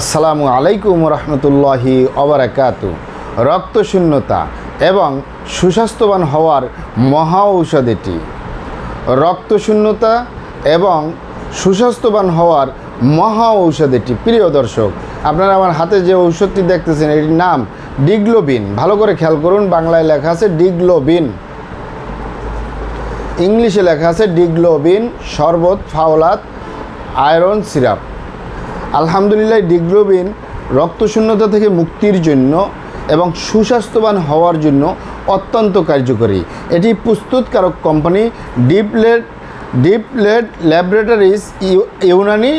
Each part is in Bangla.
আসসালামু আলাইকুম রহমতুল্লাহি অবরাকাতু রক্তশূন্যতা এবং সুস্বাস্থ্যবান হওয়ার মহা ঔষধ এটি রক্তশূন্যতা এবং সুস্বাস্থ্যবান হওয়ার মহা ঔষধ এটি প্রিয় দর্শক, আপনারা আমার হাতে যে ঔষধটি দেখতেছেন, এটির নাম ডিগ্লোবিন। ভালো করে খেয়াল করুন, বাংলায় লেখা আছে ডিগ্লোবিন। ইংলিশে লেখা আছে ডিগ্লোবিন, শরবত, ফাওলাত, আয়রন, সিরাপ। আলহামদুলিল্লাহ ডিগ্লোবিন রক্তশূন্যতা থেকে মুক্তির জন্য এবং সুস্বাস্থ্যবান হওয়ার জন্য অত্যন্ত কার্যকরী। এটি প্রস্তুতকারক কোম্পানি ডিপলেট ডিপলেট ল্যাবরেটরিজ ইউনানি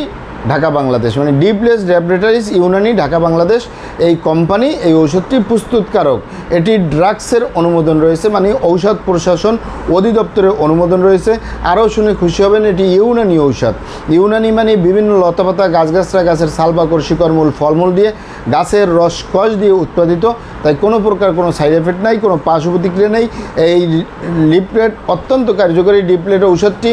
ঢাকা বাংলাদেশ। মানে ডিপলেস ল্যাবরেটরিজ ইউনানি ঢাকা বাংলাদেশ, এই কোম্পানি এই ঔষধটি প্রস্তুতকারক। এটি ড্রাগসের অনুমোদন রয়েছে মানে ঔষধ প্রশাসন অধিদপ্তরের অনুমোদন রয়েছে। আরও শুনে খুশি হবেন, এটি ইউনানি ঔষধ। ইউনানি মানে বিভিন্ন লতাপাতা গাছগাছরা গাছের সালবাকর শিকড়মূল ফলমূল দিয়ে গাছের রস কষ দিয়ে উৎপাদিত। তাই কোনো প্রকার কোনো সাইড এফেক্ট নাই, কোনো পার্শ্ব প্রতিক্রিয়া নেই। এই লিপলেট অত্যন্ত কার্যকরী ডিপলেট ঔষধটি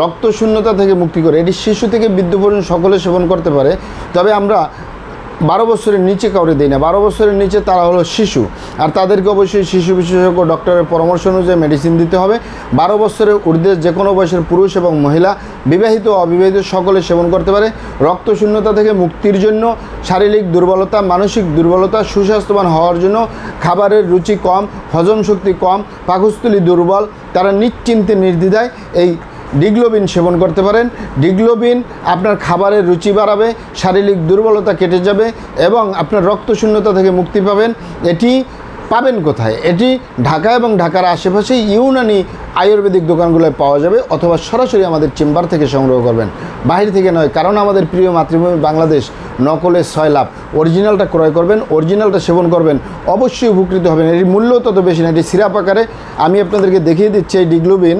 রক্ত শূন্যতা থেকে মুক্তি করে। এটি শিশু থেকে বৃদ্ধ পর্যন্ত সকলে সেবন করতে পারে। তবে আমরা বারো বছরের নিচে কাউরে দিই না। বারো বছরের নিচে তারা হলো শিশু। আর তাদেরকে অবশ্যই শিশু বিশেষজ্ঞ, ডক্টরের পরামর্শ অনুযায়ী মেডিসিন দিতে হবে। বারো বছরের ঊর্ধ্বে যে কোনো বয়সের পুরুষ এবং মহিলা, বিবাহিত অবিবাহিত সকলে সেবন করতে পারে। রক্ত শূন্যতা থেকে মুক্তির জন্য শারীরিক দুর্বলতা, মানসিক দুর্বলতা, সুস্বাস্থ্যবান হওয়ার জন্য খাবারের রুচি কম, হজম শক্তি কম, পাকস্থলী দুর্বল, তারা নিশ্চিন্তে নির্দ্বিধায় এই ডিগ্লোবিন সেবন করতে পারেন। ডিগ্লোবিন আপনার খাবারের রুচি বাড়াবে, শারীরিক দুর্বলতা কেটে যাবে এবং আপনার রক্তশূন্যতা থেকে মুক্তি পাবেন। এটি পাবেন কোথায়? এটি ঢাকা এবং ঢাকার আশেপাশে ইউনানি আয়ুর্বেদিক দোকানগুলোয় পাওয়া যাবে অথবা সরাসরি আমাদের চেম্বার থেকে সংগ্রহ করবেন। বাহির থেকে নয়, কারণ আমাদের প্রিয় মাতৃভূমি বাংলাদেশ নকলের ছয় লাভ। অরিজিনালটা ক্রয় করবেন, অরিজিনালটা সেবন করবেন, অবশ্যই উপকৃত হবেন। এটির মূল্য তত বেশি না, এটি সিরাপ আকারে। আমি আপনাদেরকে দেখিয়ে দিচ্ছি এই ডিগ্লোবিন।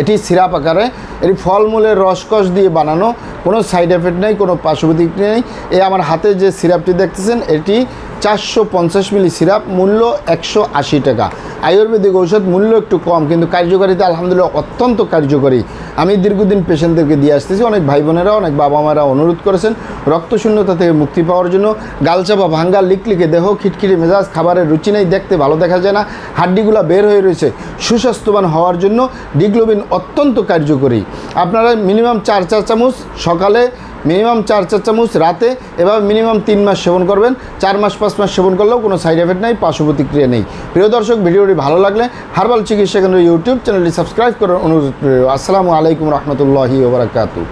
এটি সিরাপ আকারে, এটি ফলমূলের রসকস দিয়ে বানানো, কোনো সাইড এফেক্ট নেই, কোনো পার্শ্বপ্রতিক্রিয়া নেই। এই আমার হাতে যে সিরাপটি দেখতেছেন, এটি চারশো পঞ্চাশ মিলি সিরাপ, মূল্য একশো আশি টাকা। আয়ুর্বেদিক ঔষধ মূল্য একটু কম, কিন্তু কার্যকারিতা আলহামদুলিল্লাহ অত্যন্ত কার্যকরী। আমি দীর্ঘদিন পেশেন্টদেরকে দিয়ে আসতেছি, অনেক ভাই বোনেরা অনেক বাবা মারা অনুরোধ করেছেন রক্তশূন্যতা থেকে মুক্তি পাওয়ার জন্য। গালচাপা ভাঙ্গা, লিকলিকে দেহ, খিটখিটি মেজাজ, খাবারের রুচি নেই, দেখতে ভালো দেখা যায় না, হাড্ডিগুলো বের হয়ে রয়েছে। সুস্বাস্থ্যবান হওয়ার জন্য ডিগ্লোবিন অত্যন্ত কার্যকরী। আপনারা মিনিমাম চার চার চামচ সকালে মিনিমাম চার চার চামচ রাতে এবার মিনিমাম তিন মাস সেবন করবেন। চার মাস, পাঁচ মাস সেবন করলেও কোনো সাইড এফেক্ট নেই, পার্শ্ব প্রতিক্রিয়া নেই। প্রিয় দর্শক, ভিডিওটি ভালো লাগলে হার্বাল চিকিৎসা কেন্দ্র ইউটিউব চ্যানেলটি সাবস্ক্রাইব করার অনুরোধ আসসালামু আলাইকুম রহমতুল্লাহি ওবরাকাতু